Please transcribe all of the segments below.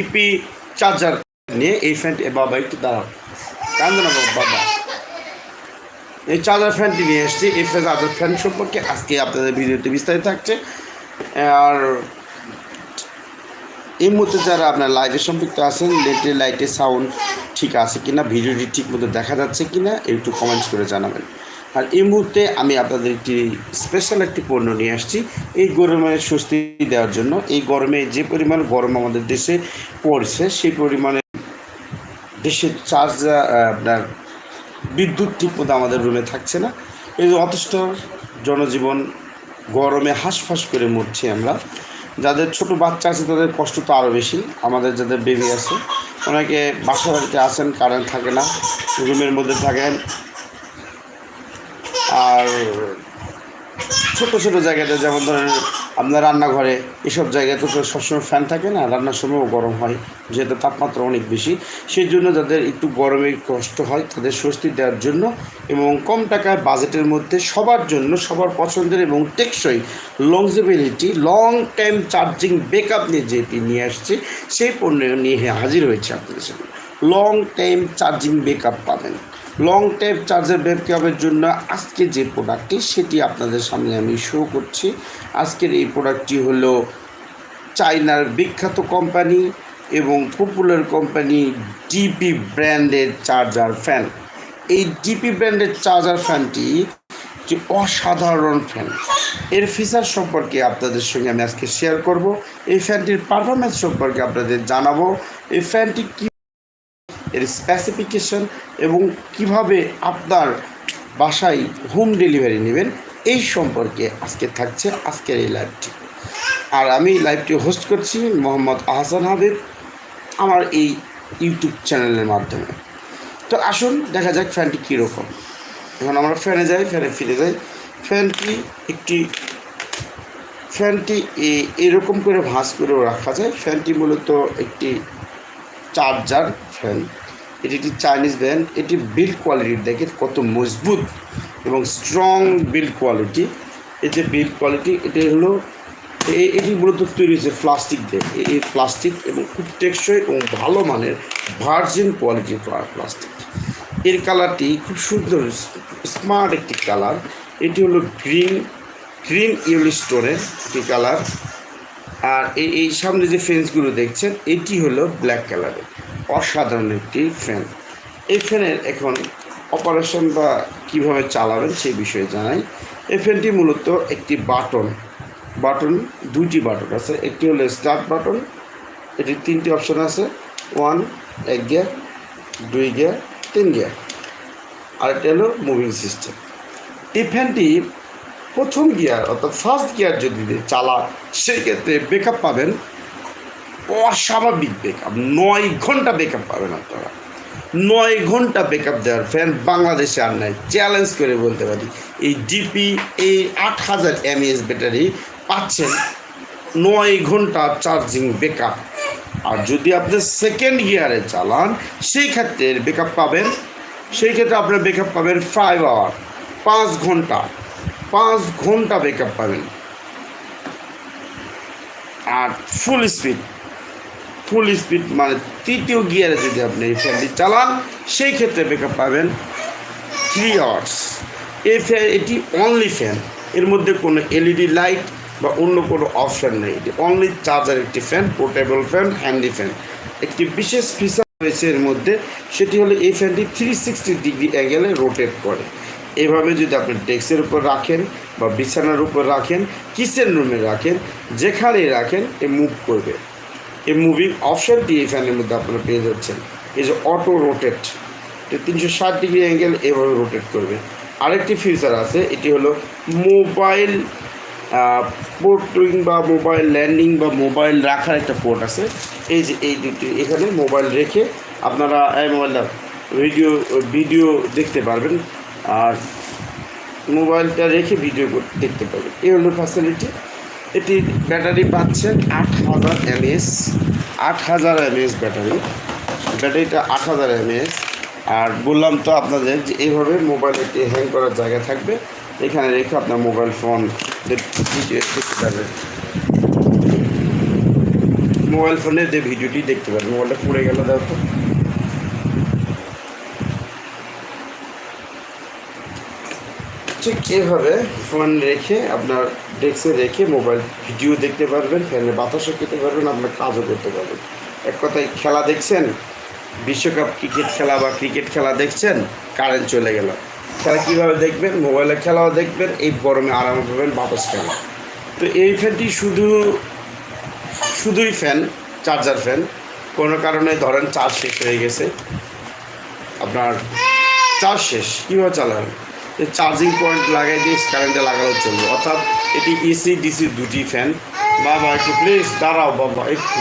GP charger নিয়ে এই ফ্যানটি বাবা একটু দাঁড়াও। কান্দো না বাবা, এই চার্জার ফ্যানটি নিয়ে এসেছি। এই চার্জার ফ্যান সম্পর্কে আজকে আপনাদের ভিডিওতে বিস্তারিত থাকছে। আর এই মুহূর্তে যারা আপনার লাইভে সম্পৃক্ত আছেন নেটে লাইটে সাউন্ড ঠিক আছে কিনা ভিডিওটি ঠিক মতো দেখা যাচ্ছে কিনা একটু কমেন্টস করে জানাবেন। আর এই মুহূর্তে আমি আপনাদের একটি স্পেশাল একটি পণ্য নিয়ে আসছি। এই গরমে স্বস্তি দেওয়ার জন্য, এই গরমে যে পরিমাণ গরম আমাদের দেশে পড়ছে, সেই পরিমাণে দেশের চার্জ আপনার বিদ্যুৎ ঠিক মতো আমাদের রুমে থাকছে না। এই অথচ জনজীবন, গরমে হাঁসফাঁস করে মরছি আমরা। যাদের ছোট বাচ্চা আছে, তাদের কষ্ট তো আরও বেশি। আমাদের যাদের বেবি আছে, অনেকে বাসা বাড়িতে আসেন কারেন্ট থাকে না রুমের মধ্যে থাকেন আর ছোট ছোট জায়গাতে যেমন ধরেন আপনার রান্নাঘরে এসব জায়গাতে তো সবসময় ফ্যান থাকে না, রান্নার সময়ও গরম হয়, যেহেতু তাপমাত্রা অনেক বেশি। সেই জন্য যাদের একটু গরমে কষ্ট হয়, তাদের স্বস্তি দেওয়ার জন্য এবং কম টাকার বাজেটের মধ্যে সবার জন্য, সবার পছন্দের এবং টেকসই longevity long time charging backup নিয়ে যেটি নিয়ে আসছে, সেই পণ্য নিয়ে হাজির হয়েছে আপনাদের সামনে। লং টাইম চার্জিং ব্যাকআপ পাবেন। লং টাইম চার্জার ব্যাকআপের জন্য আজকে যে প্রোডাক্টটি সেটি আপনাদের সামনে আমি শো করছি। আজকের এই প্রোডাক্টটি হলো চায়নার বিখ্যাত কোম্পানি এবং পপুলার কোম্পানি ডিপি ব্র্যান্ডের চার্জার ফ্যান এই ডিপি ব্র্যান্ডের চার্জার ফ্যানটি যে অসাধারণ ফ্যান এর ফিচার সম্পর্কে আপনাদের সঙ্গে আমি আজকে শেয়ার করব। এই ফ্যানটির পারফরমেন্স সম্পর্কে আপনাদের জানাব। এই ফ্যানটি কী এর স্পেসিফিকেশন এবং কীভাবে আপনার বাসায় হোম ডেলিভারি নেবেন, এই সম্পর্কে আজকে থাকছে আজকের এই লাইভটি আর আমি লাইভটি হোস্ট করছি মোহাম্মদ আহসান হাবিব, আমার এই ইউটিউব চ্যানেলের মাধ্যমে। তো আসুন, দেখা যাক ফ্যানটি কীরকম। এখন আমরা ফ্যানে যাই ফ্যানে ফিরে যাই। ফ্যানটি একটি ফ্যানটি এরকম করে ভাঁজ করেও রাখা যায়। ফ্যানটি মূলত একটি চার্জার ফ্যান এটি একটি চাইনিজ ব্র্যান্ড এটি বিল্ড কোয়ালিটি দেখে কত মজবুত এবং স্ট্রং বিল্ড কোয়ালিটি এই যে বিল্ড কোয়ালিটি এটি হলো এটি মূলত তৈরি হয়েছে প্লাস্টিক দিয়ে। এই প্লাস্টিক এবং খুব টেকসই এবং ভালো মানের ভার্জিন কোয়ালিটির প্লাস্টিক এর কালারটি খুব সুন্দর স্মার্ট একটি কালার এটি হলো গ্রিন গ্রিন ইউলি স্টোনের একটি কালার আর এই সামনে যে ফ্যান্সগুলো দেখছেন, এটি হলো ব্ল্যাক কালারের অসাধারণ একটি ফ্যান। এই ফ্যানের এখন অপারেশন বা কীভাবে চালাবেন সেই বিষয়ে জানাই। এই ফ্যানটি মূলত একটি বাটন বাটন, দুইটি বাটন আছে। একটি হলো স্টার্ট বাটন, এটির তিনটি অপশন আছে। ওয়ান এক গিয়ার, দুই গিয়ার, তিন গিয়ার। আরেকটা হলো মুভিং সিস্টেম এই ফ্যানটি প্রথম গিয়ার অর্থাৎ ফার্স্ট গিয়ার যদি চালান, সেই ক্ষেত্রে ব্রেকআপ পাবেন অস্বাভাবিক ব্রেকআপ নয় ঘণ্টা ব্রেকআপ পাবেন আপনারা। নয় ঘণ্টা ব্রেকআপ দেওয়ার ফ্যান বাংলাদেশে আর নাই। চ্যালেঞ্জ করে বলতে পারি, এই ডিপি এই আট হাজার এমএএস ব্যাটারি পাচ্ছেন নয় ঘণ্টা চার্জিং ব্যাকআপ আর যদি আপনি সেকেন্ড গিয়ারে চালান, সেই ক্ষেত্রে ব্যাকআপ পাবেন। সেই ক্ষেত্রে আপনার ব্যাকআপ পাবেন ফাইভ আওয়ার পাঁচ ঘণ্টা। পাঁচ ঘণ্টা ব্যাকআপ পাবেন। আর ফুল স্পিড ফুল স্পিড মানে তৃতীয় গিয়ারে যদি আপনি এই ফ্যানটি চালান, সেই ক্ষেত্রে ব্যাকআপ পাবেন থ্রি আওয়ার্স এই ফ্যান এটি অনলি ফ্যান এর মধ্যে কোনো এলইডি লাইট বা অন্য কোনো অপশান নেই। এটি অনলি চার্জার একটি fan portable fan handy fan একটি বিশেষ ফিচার রয়েছে এর মধ্যে, সেটি হলো এই ফ্যানটি থ্রি সিক্সটি ডিগ্রি অ্যাঙ্গেলে রোটেট করে। এভাবে যদি আপনি ডেস্কের উপর রাখেন বা বিছানার উপর রাখেন, কিচেন রুমে রাখেন, যেখানেই রাখেন, এ মুভ করবে। এই মুভিং অপশানটি এই ফ্যানের মধ্যে আপনারা পেয়ে যাচ্ছেন। এই যে অটো রোটেট তিনশো ষাট ডিগ্রি অ্যাঙ্গেল এভাবে রোটেট করবে। আরেকটি ফিচার আছে, এটি হলো মোবাইল পোর্টিং বা মোবাইল ল্যান্ডিং বা মোবাইল রাখার একটা পোর্ট আছে। এই যে এই দুটি এখানে মোবাইল রেখে আপনারা এই মোবাইলটা ভিডিও ভিডিও দেখতে পারবেন। আর মোবাইলটা রেখে ভিডিও দেখতে পারবেন। এই হলো ফ্যাসিলিটি এটি ব্যাটারি পাচ্ছেন আট হাজার এমএস, আট হাজার এমএস ব্যাটারি। ব্যাটারিটা আট হাজার এমএস। আর বললাম তো আপনাদের যে এইভাবে মোবাইল একটি হ্যাং করার জায়গা থাকবে। এখানে রেখে আপনার মোবাইল ফোন দেখতে পারবেন। মোবাইল ফোনে যে ভিডিওটি দেখতে পারেন মোবাইলটা পড়ে গেল, দেখো। ঠিক এভাবে ফোন রেখে, আপনার ডেস্কে রেখে মোবাইল ভিডিও দেখতে পারবেন ফ্যানের বাতাসও খেতে পারবেন আপনার কাজও করতে পারবেন। এক কথায় খেলা দেখছেন, বিশ্বকাপ ক্রিকেট খেলা বা ক্রিকেট খেলা দেখছেন কারেন্ট চলে গেল। খেলা কীভাবে দেখবেন? মোবাইলে খেলাও দেখবেন, এই গরমে আরাম পাবেন বাতাস খেলা তো এই ফ্যানটি শুধু, শুধুই ফ্যান চার্জার ফ্যান কোনো কারণে ধরেন চার্জ শেষ হয়ে গেছে। আপনার চার্জ শেষ, কীভাবে চালাবেন? চার্জিং পয়েন্ট লাগাই দিয়ে কারেন্টে লাগানো চলবে। অর্থাৎ এটি এসি ডিসি দুটি ফ্যান বাবা, একটু প্লিজ দাঁড়াও বাবা, একটু।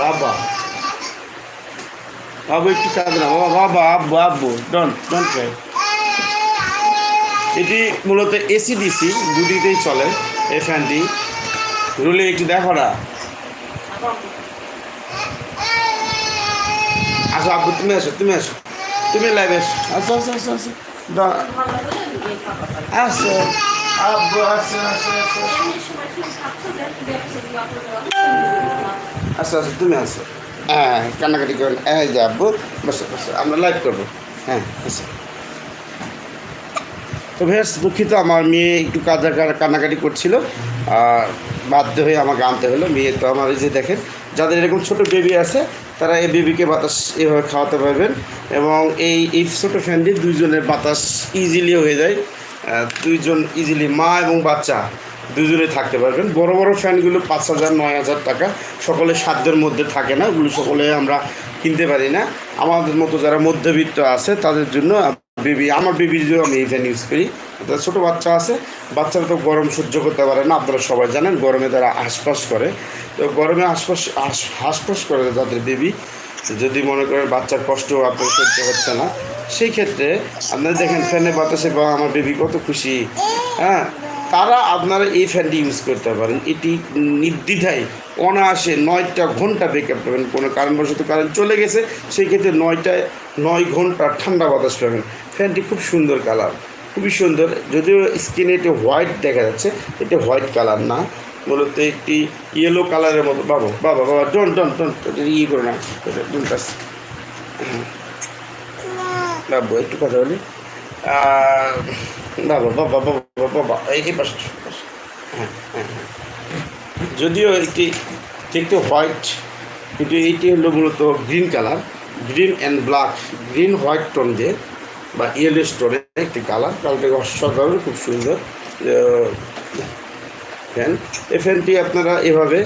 বাবা। বাবু, একটু কাঁদে না। বাবা বাবা, আব্বু ডন ডন এটি মূলত এসি ডিসি দুটিতেই চলে, এই ফ্যানটি রুলে, একটু দেখো না। আসো, আব্বু, তুমি আসো তুমি আসো। তুমি লাইভ আসো। আসো আসো আসো আসো। আসো আসো আসো তুমি আসো হ্যাঁ কান্নাকাটি করেন। এই যে আব্বু বসো বসো। আমরা লাইভ করব। হ্যাঁ আসো তো বেশ দুঃখিত আমার মেয়ে একটু কাজা কান্নাকাটি করছিল। আর বাধ্য হয়ে আমাকে আনতে হলো। মেয়ে তো আমার এই যে দেখেন যাদের এরকম ছোট বেবি আছে তারা এই বেবিকে বাতাস এভাবে খাওয়াতে পারবেন এবং এই এই ছোটো ফ্যান দিয়ে দুইজনের বাতাস ইজিলি হয়ে যায়। দুইজন ইজিলি মা এবং বাচ্চা দুজনে থাকতে পারবেন। বড় বড় ফ্যানগুলো পাঁচ হাজার, নয় হাজার টাকা। সকলে সাধ্যের মধ্যে থাকে না, ওগুলো সকলে আমরা কিনতে পারি না। আমাদের মতো যারা মধ্যবিত্ত আছে, তাদের জন্য বেবি, আমার বেবির জন্য আমি এই ফ্যান ইউজ করি। ছোটো বাচ্চা আছে, বাচ্চারা তো গরম সহ্য করতে পারে না, আপনারা সবাই জানেন, গরমে তারা হাঁসফাঁস করে। তো গরমে হাঁস- হাঁসফাঁস করে তাদের বেবি, যদি মনে করেন বাচ্চার কষ্ট আপনার সহ্য হচ্ছে না, সেই ক্ষেত্রে আপনারা দেখেন ফ্যানে বাতাসে বা আমার বেবি কত খুশি। হ্যাঁ তারা আপনারা এই ফ্যানটি ইউজ করতে পারেন। এটি নির্দ্বিধায় অনায়াসে নয়টা ঘণ্টা ব্রেকআপ পাবেন। কোনো কারণবশত কারেন্ট চলে গেছে, সেই ক্ষেত্রে নয়টায় নয় ঘণ্টা ঠান্ডা বাতাস পাবেন। ফ্যানটি খুব সুন্দর কালার খুবই সুন্দর। যদিও স্কিনে এটি হোয়াইট দেখা যাচ্ছে, এটি হোয়াইট কালার না। মূলত একটি ইয়েলো কালারের মতো। বাবা বাবা বাবা, ডন ডন ডন ইয়ে করো না ডোন্ট টাচ। বাবু, একটু কথা বলি। বাবা বাবা বাবা বাবা এই পাশে হ্যাঁ হ্যাঁ হ্যাঁ। যদিও একটি দেখতে হোয়াইট কিন্তু এইটি হলো মূলত green colour, green and black, green white tone দিয়ে। বা ইয়েলো স্টোনের একটি কালার, কালারটি অসাধারণ, খুব সুন্দর। ফ্যান। এই ফ্যানটি আপনারা এভাবে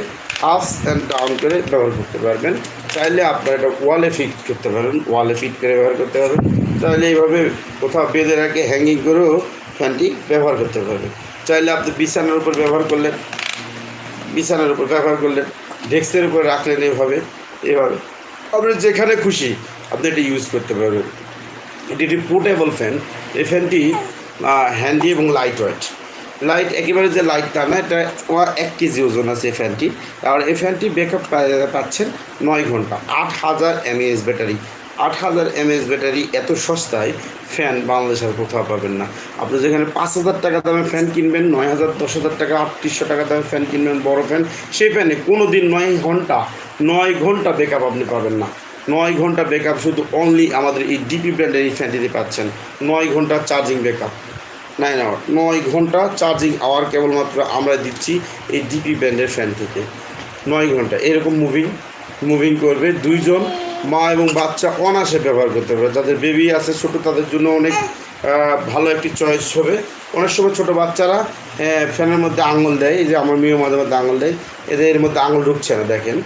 আপস অ্যান্ড ডাউন করে ব্যবহার করতে পারবেন। চাইলে আপনারা এটা ওয়ালে ফিট করতে পারেন ওয়ালে ফিট করে ব্যবহার করতে পারবেন। চাইলে এইভাবে কোথাও বেঁধে রাখে হ্যাঙ্গিং করেও ফ্যানটি ব্যবহার করতে পারবেন। চাইলে আপনি বিছানার উপর ব্যবহার করলেন বিছানার উপর ব্যবহার করলেন ডেস্কের উপর রাখলেন এভাবে এভাবে। আপনি যেখানে খুশি আপনি এটা ইউজ করতে পারবেন। এটি একটি পোর্টেবল ফ্যান এই ফ্যানটি হ্যান্ডি এবং লাইট ওয়েট লাইট একেবারে যে লাইট তা না, এটা এক কেজি ওজন আছে এই ফ্যানটি আর এই ফ্যানটি ব্যাকআপ পাচ্ছেন নয় ঘণ্টা। আট হাজার এমএএস ব্যাটারি আট হাজার এমএএস ব্যাটারি এত সস্তায় ফ্যান বাংলাদেশে আর কোথাও পাবেন না। আপনি যেখানে পাঁচ হাজার টাকা দামে ফ্যান কিনবেন, নয় হাজার, দশ হাজার টাকা, আটত্রিশশো টাকা দামে ফ্যান কিনবেন, বড় ফ্যান সেই ফ্যানে কোনো দিন নয় ঘণ্টা নয় ঘণ্টা ব্যাকআপ আপনি পাবেন না। নয় ঘণ্টা ব্যাকআপ শুধু অনলি আমাদের এই ডিপি ব্র্যান্ডের এই ফ্যানটিতে পাচ্ছেন। নয় ঘণ্টা চার্জিং ব্যাকআপ। নাইন আওয়ার নয় ঘণ্টা চার্জিং আওয়ার কেবলমাত্র আমরা দিচ্ছি এই ডিপি ব্র্যান্ডের ফ্যান থেকে নয় ঘণ্টা। এরকম মুভিং মুভিং করবে দুইজন মা এবং বাচ্চা অনাসে ব্যবহার করতে পারবে। যাদের বেবি আছে ছোটো, তাদের জন্য অনেক ভালো একটি চয়েস হবে। অনেক সময় ছোটো বাচ্চারা ফ্যানের মধ্যে আঙুল দেয়। এই যে আমার মেয়ে মাঝে মধ্যে আঙুল দেয়। এদের এর মধ্যে আঙুল ঢুকছে না, দেখেন।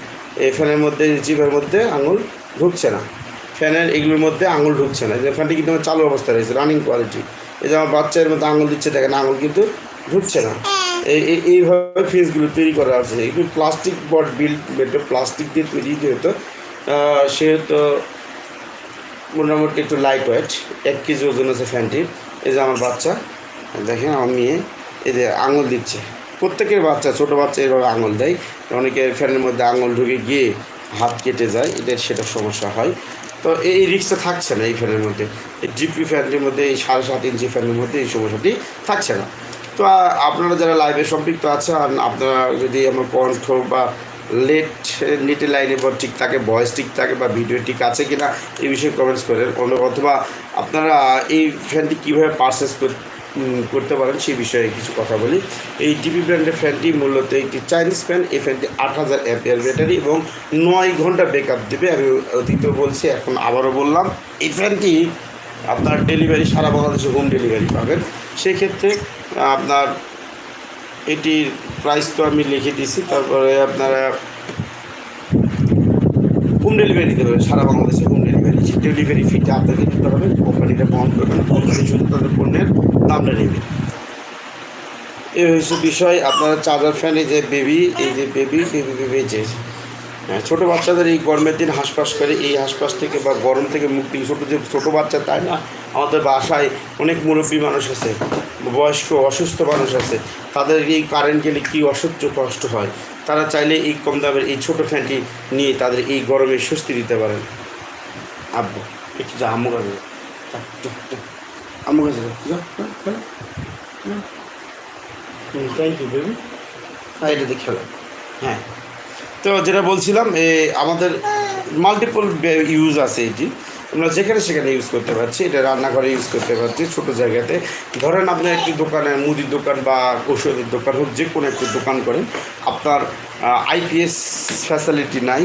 এই ফ্যানের মধ্যে জিভের মধ্যে আঙুল ঢুকছে না। ফ্যানের এগুলোর মধ্যে আঙুল ঢুকছে না। যে ফ্যানটি কিন্তু আমার চালু অবস্থায় রয়েছে রানিং কোয়ালিটি এই যে আমার বাচ্চার মধ্যে আঙুল দিচ্ছে, দেখেন আঙুল কিন্তু ঢুকছে না। এই, এই- এইভাবে ফ্রিজগুলো তৈরি করা আছে। এগুলো প্লাস্টিক বট বিল্ড এটা প্লাস্টিক দিয়ে তৈরি যেহেতু সেহেতু মোটামুটি একটু লাইট ওয়েট এক কেজি ওজন আছে ফ্যানটির এই যে আমার বাচ্চা, দেখেন আমার মেয়ে, এই যে আঙুল দিচ্ছে। প্রত্যেকের বাচ্চা, ছোটো বাচ্চা এভাবে আঙুল দেয়। অনেকে ফ্যানের মধ্যে আঙুল ঢুকে গিয়ে হাত কেটে যায়, এটা সেটা সমস্যা হয়। তো এই রিক্সটা থাকছে না এই ফ্যানের মধ্যে। এই জিপি ফ্যানের মধ্যে, এই সাড়ে সাত ইঞ্চি ফ্যানের মধ্যে এই সমস্যাটি থাকছে না। তো আপনারা যারা লাইভে সম্পৃক্ত আছেন, আপনারা যদি আমার কণ্ঠ বা লেট নেটে লাইনে পর ঠিক থাকে ভয়েস ঠিক থাকে বা ভিডিও ঠিক আছে কিনা, এই বিষয়ে কমেন্টস করেন। অথবা আপনারা, এই ফ্যানটি কীভাবে পারচেস পারেন, সেই বিষয়ে কিছু কথা বলি। এই টিভি ব্র্যান্ডের ফ্যানটি মূলত একটি চাইনিজ ফ্যান এই ফ্যানটি আট হাজার অ্যাম্পিয়ার ব্যাটারি এবং নয় ঘণ্টা ব্যাকআপ দেবে। আমি অতীত বলছি, এখন আবারও বললাম, এই ফ্যানটি আপনার ডেলিভারি সারা বাংলাদেশে হোম ডেলিভারি পাবেন। সেক্ষেত্রে আপনার এটির প্রাইস তো আমি লিখে দিয়েছি তারপরে আপনারা হোম ডেলিভারি দিতে পারবেন সারা বাংলাদেশে হোম ডেলিভারি সেই ডেলিভারি ফিটা আপনাকে দিতে হবে কোম্পানিটা বহন করবে না কোম্পানি শুধু তাদের পণ্যের দামটা নেবে। এই হচ্ছে বিষয়, আপনারা চার্জার ফ্যানে যে বেবি এই যে বেবি বেবি বেবি যে ছোটো বাচ্চাদের এই গরমের দিন হাঁসফাঁস করে, এই হাঁসফাঁস থেকে বা গরম থেকে মুক্তি, ছোটো যে ছোটো বাচ্চা, তাই না? আমাদের বাসায় অনেক মুরব্বী মানুষ আছে, বয়স্ক, অসুস্থ মানুষ আছে, তাদের এই কারেন্ট গেলে কী অসহ্য কষ্ট হয়? তারা চাইলে এই কম দামের এই ছোটো ফ্যানটি নিয়ে তাদের এই গরমে স্বস্তি দিতে পারেন। আব্বু একটু যা আম্মু কাছে। আম্মু কাছে। থ্যাংক ইউ বেবি হ্যাঁ এটা দিয়ে খেলো হ্যাঁ। তো যেটা বলছিলাম এ আমাদের মাল্টিপল ইউজ আছে এটি। আমরা যেখানে সেখানে ইউজ করতে পারছি। এটা রান্নাঘরে ইউজ করতে পারছি ছোটো জায়গাতে। ধরেন আপনার একটি দোকানে মুদির দোকান বা ওষুধের দোকান হোক যে কোনো একটি দোকান করেন আপনার আইপিএস ফ্যাসিলিটি নাই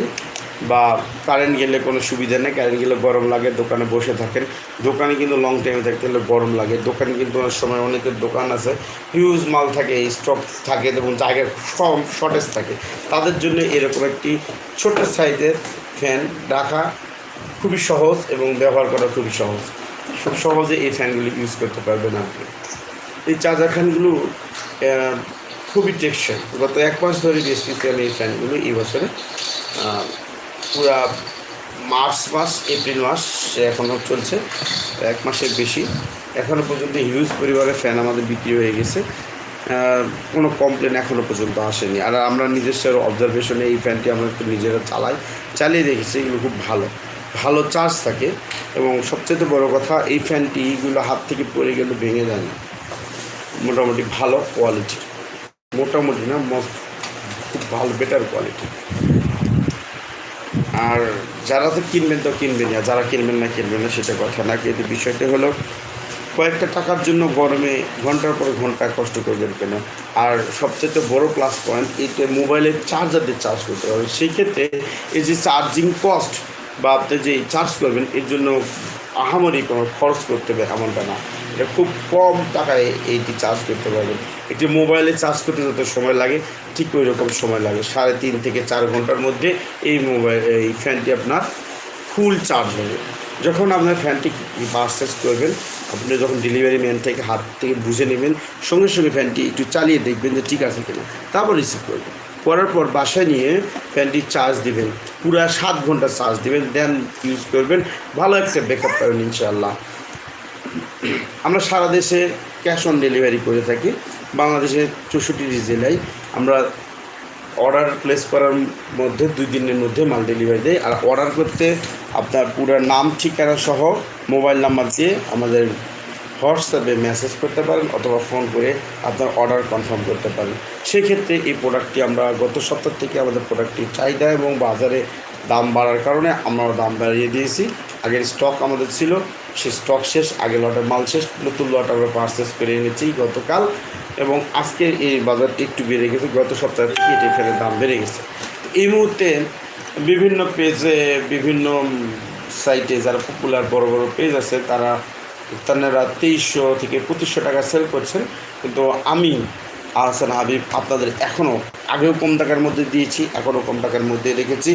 বা কারেন্ট গেলে কোনো সুবিধা নেই কারেন্ট গেলে গরম লাগে, দোকানে বসে থাকেন। দোকানে কিন্তু লং টাইমে থাকতে হলে গরম লাগে। দোকানে কিন্তু অনেক সময় অনেকের দোকান আছে হিউজ মাল থাকে স্টক থাকে, এবং জায়গার শর্টেজ থাকে। তাদের জন্য এরকম একটি ছোট সাইজের ফ্যান রাখা খুবই সহজ এবং ব্যবহার করা খুবই সহজ। খুব সহজে এই ফ্যানগুলি ইউজ করতে পারবেন আপনি। এই চার্জার ফ্যানগুলো খুবই টেকসই। গত এক মাস ধরে বেসপিসি আমি এই ফ্যানগুলো এই বছরে পুরা মার্চ মাস, এপ্রিল মাস এখনও চলছে, এক মাসের বেশি। এখনও পর্যন্ত হিউজ পরিবারের ফ্যান আমাদের বিক্রি হয়ে গেছে। কোনো কমপ্লেন এখনও পর্যন্ত আসেনি। আর আমরা নিজস্ব অবজারভেশনে এই ফ্যানটি আমরা একটু নিজেরা চালাই, চালিয়ে দেখেছি, এগুলো খুব ভালো। ভালো চার্জ থাকে এবং সবচেয়ে বড় কথা, এই ফ্যানটি এগুলো হাত থেকে পড়ে গেলে ভেঙে যায় না। মোটামুটি ভালো কোয়ালিটির মোটামুটি না মস্ত খুব ভালো বেটার কোয়ালিটি আর যারা তো কিনবেন তো কিনবেন না যারা কিনবেন না কিনবেন না, সেটা কথা না। কিন্তু বিষয়টা হলো, কয়েকটা টাকার জন্য গরমে ঘণ্টার পর ঘণ্টা কষ্ট করবেন কেন? আর সবচেয়ে বড় প্লাস পয়েন্ট এতে মোবাইলের চার্জার দিয়ে চার্জ করতে হবে। সেই ক্ষেত্রে এই যে চার্জিং কস্ট বা আপনি যে চার্জ করবেন, এর জন্য আহামরি কোনো খরচ করতে হবে এমনটা না। এটা খুব কম টাকায় এইটি চার্জ করতে পারবেন একটি মোবাইলে চার্জ করতে যত সময় লাগে, ঠিক ওই রকম সময় লাগে। সাড়ে তিন থেকে চার ঘণ্টার মধ্যে এই মোবাইল এই ফ্যানটি আপনার ফুল চার্জ হবে। যখন আপনার ফ্যানটি পারচেস করবেন, আপনি যখন ডেলিভারি ম্যান থেকে হাত থেকে বুঝে নেবেন, সঙ্গে সঙ্গে ফ্যানটি একটু চালিয়ে দেখবেন যে ঠিক আছে কিনা। তারপর রিসিভ করবেন। করার পর বাসায় নিয়ে ফ্যানটি চার্জ দিবেন। পুরো সাত ঘণ্টা চার্জ দিবেন দেন ইউজ করবেন। ভালো একটা ব্যাকআপ পাবেন ইনশাআল্লাহ। আমরা সারা দেশে ক্যাশ অন ডেলিভারি করে থাকি। বাংলাদেশের চৌষট্টি জেলায় আমরা অর্ডার প্লেস করার মধ্যে, দুই দিনের মধ্যে মাল ডেলিভারি দেয় আর অর্ডার করতে আপনার পুরো নাম, ঠিকানা সহ মোবাইল নাম্বার দিয়ে আমাদের হোয়াটসঅ্যাপে মেসেজ করতে পারেন অথবা ফোন করে আপনার অর্ডার কনফার্ম করতে পারেন। সেক্ষেত্রে এই প্রোডাক্টটি আমরা গত সপ্তাহ থেকে আমাদের প্রোডাক্টটির চাহিদা এবং বাজারে দাম বাড়ার কারণে আমরা দাম বাড়িয়ে দিয়েছি। আগের স্টক আমাদের ছিল সেই স্টক শেষ আগের লটের মাল শেষ, নতুন লট আমরা পারচেস করে এনেছি গতকাল এবং আজকে এই বাজারটি একটু বেড়ে গেছে, গত সপ্তাহ থেকে এটি ফেলে দাম বেড়ে গেছে। এই মুহূর্তে বিভিন্ন পেজে বিভিন্ন সাইটে যারা পপুলার বড় বড় পেজ আছে, তারা তারা তেইশশো থেকে পঁচিশশো টাকা সেল করছেন। কিন্তু আমি আহসান হাবিব আপনাদের এখনও আগেও কম টাকার মধ্যে দিয়েছি, এখনও কম টাকার মধ্যে রেখেছি।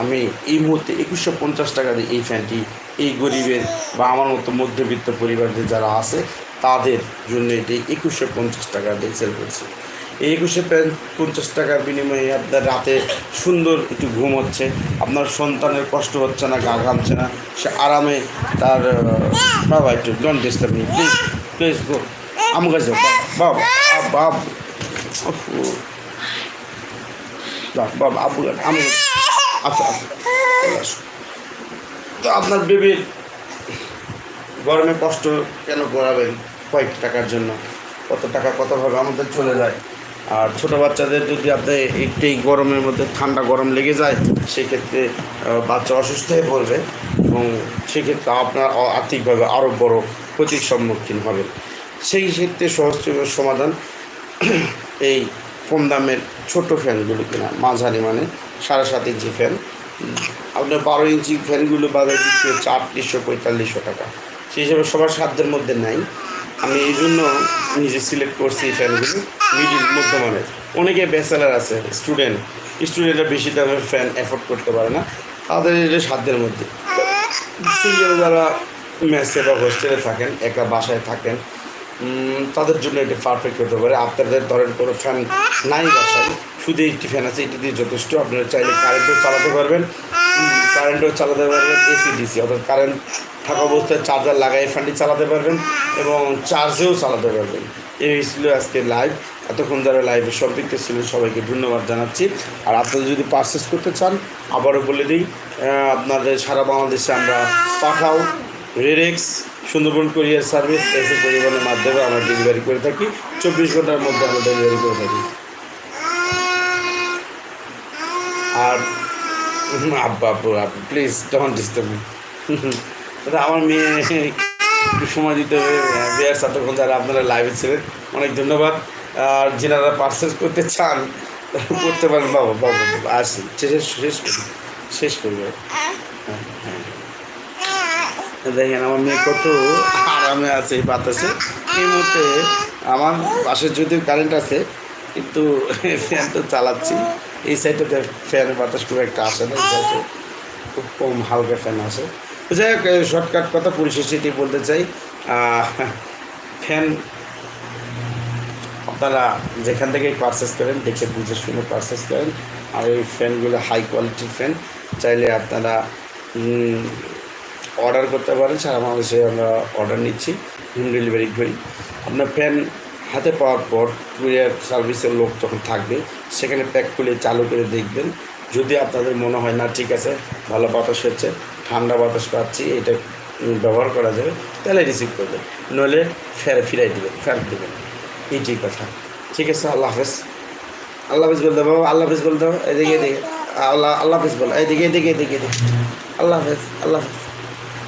আমি এই মুহূর্তে একুশশো পঞ্চাশ টাকা দিয়ে এই ফ্যানটি, এই গরিবের বা আমার মতো মধ্যবিত্ত পরিবারদের যারা আছে, তাদের জন্য এটি একুশশো পঞ্চাশ টাকা দিয়ে সেল করছি। এই একুশে পঞ্চাশ টাকার বিনিময়ে আপনার রাতে সুন্দর একটু ঘুম হচ্ছে, আপনার সন্তানের কষ্ট হচ্ছে না, গা ঘামছে না, সে আরামে তার বাবা একটু don't disturb me please please go আম গাছ বাবা বাবা বাবা আবু আম আচ্ছা। তো আপনার বেবির গরমে কষ্ট কেন করাবেন কয়েক টাকার জন্য? কত টাকা, কতভাবে আমাদের চলে যায়? আর ছোটো বাচ্চাদের যদি আপনি একটু এই গরমের মধ্যে ঠান্ডা গরম লেগে যায়, সেক্ষেত্রে বাচ্চা অসুস্থ হয়ে পড়বে এবং সেক্ষেত্রে আপনার আর্থিকভাবে আরও বড় ক্ষতির সম্মুখীন হবেন সেই ক্ষেত্রে সহজ সমাধান এই কম দামের ছোট ফ্যানগুলো কেনা, মাঝারি মানে সাড়ে সাত ইঞ্চি ফ্যান। আপনার বারো ইঞ্চি ফ্যানগুলো বাজারে বিক্রি হচ্ছে আটত্রিশশো পঁয়তাল্লিশশো টাকা। সেই হিসাবে সবার সাধ্যের মধ্যে নাই। আমি এই জন্য নিজে সিলেক্ট করছি এই ফ্যানগুলো মিডিল মধ্যমানের অনেকে ব্যাচেলার আছে স্টুডেন্ট স্টুডেন্টরা বেশি দামের ফ্যান অ্যাফোর্ড করতে পারে না। তাদের এটা সাধ্যের মধ্যে। সিঙ্গেল যারা মেসে বা হোস্টেলে থাকেন, একা বাসায় থাকেন তাদের জন্য এটা পারফেক্ট হতে পারে। আপনাদের ধরেন কোনো ফ্যান নাই বাসায়, শুধু একটি ফ্যান আছে, এটি দিয়ে যথেষ্ট। আপনারা চাইলে কারেন্টও চালাতে পারবেন। কারেন্টও চালাতে পারবেন এসি ডিসি অর্থাৎ কারেন্ট থাকা অবস্থায় চার্জার লাগাই ফ্যানটি চালাতে পারবেন এবং চার্জেও চালাতে পারবেন। এই ছিল আজকে লাইভ এতক্ষণ যারা লাইভে সম্পৃক্ত ছিলেন, সবাইকে ধন্যবাদ জানাচ্ছি। আর আপনারা যদি পারচেস করতে চান, আবারও বলে দিই আপনাদের সারা বাংলাদেশে আমরা পাঠাও রেডেক্স সুন্দরবন কোরিয়ার সার্ভিস এসে পরিবহনের মাধ্যমে আমরা ডেলিভারি করে থাকি। চব্বিশ ঘণ্টার মধ্যে আমরা ডেলিভারি করে থাকি। আর আব্বা, আব্বু প্লিজ ডোন্ট ডিস্টার্ব মি আমার মেয়ে একটু সময় দিতে হবে। বিয়ার এতক্ষণ যারা আপনারা লাইভে ছিলেন, অনেক ধন্যবাদ। আর যারা পার্সেস করতে চান, করতে পারেন, বাবা বাবা আসি শেষ শেষ করি শেষ করি বাবা। দেখেন, আমার মেয়ে কত আরামে আছে এই বাতাসে। এই মুহূর্তে আমার পাশে যদিও কারেন্ট আছে, কিন্তু ফ্যান তো চালাচ্ছি। এই সাইডটাতে ফ্যানের বাতাস খুব একটা আসে না, এই সাইডে খুব কম হালকা ফ্যান আসে। যাই হোক শর্টকাট কথা পরিশেষে এটি বলতে চাই ফ্যান আপনারা যেখান থেকে পারচেস করেন, দেখে বুঝে শুনে পারচেস করেন। আর এই ফ্যানগুলো হাই কোয়ালিটির ফ্যান চাইলে আপনারা অর্ডার করতে পারেন সারা বাংলাদেশে আমরা অর্ডার নিচ্ছি, হোম ডেলিভারি করি। আপনার ফ্যান হাতে পাওয়ার পর কুরিয়ার সার্ভিসের লোক যখন থাকবে, সেখানে প্যাক খুলে চালু করে দেখবেন। যদি আপনাদের মনে হয়, না, ঠিক আছে, ভালো বাতাস হচ্ছে, ঠান্ডা বাতাস পাচ্ছি, এটা ব্যবহার করা যাবে, তাহলে রিসিভ করবেন। নইলে ফের ফিরাই দেবেন ফেরত দেবেন। এইটাই কথা। ঠিক আছে, আল্লাহ হাফেজ। আল্লাহ হাফেজ বলতে বাবা আল্লাহ হাফেজ বলতে এদিকে এদিকে। আল্লাহ আল্লাহ হাফেজ বল, এদিকে এদিকে এদিকে এদিকে। আল্লাহ হাফেজ আল্লাহ হাফেজ।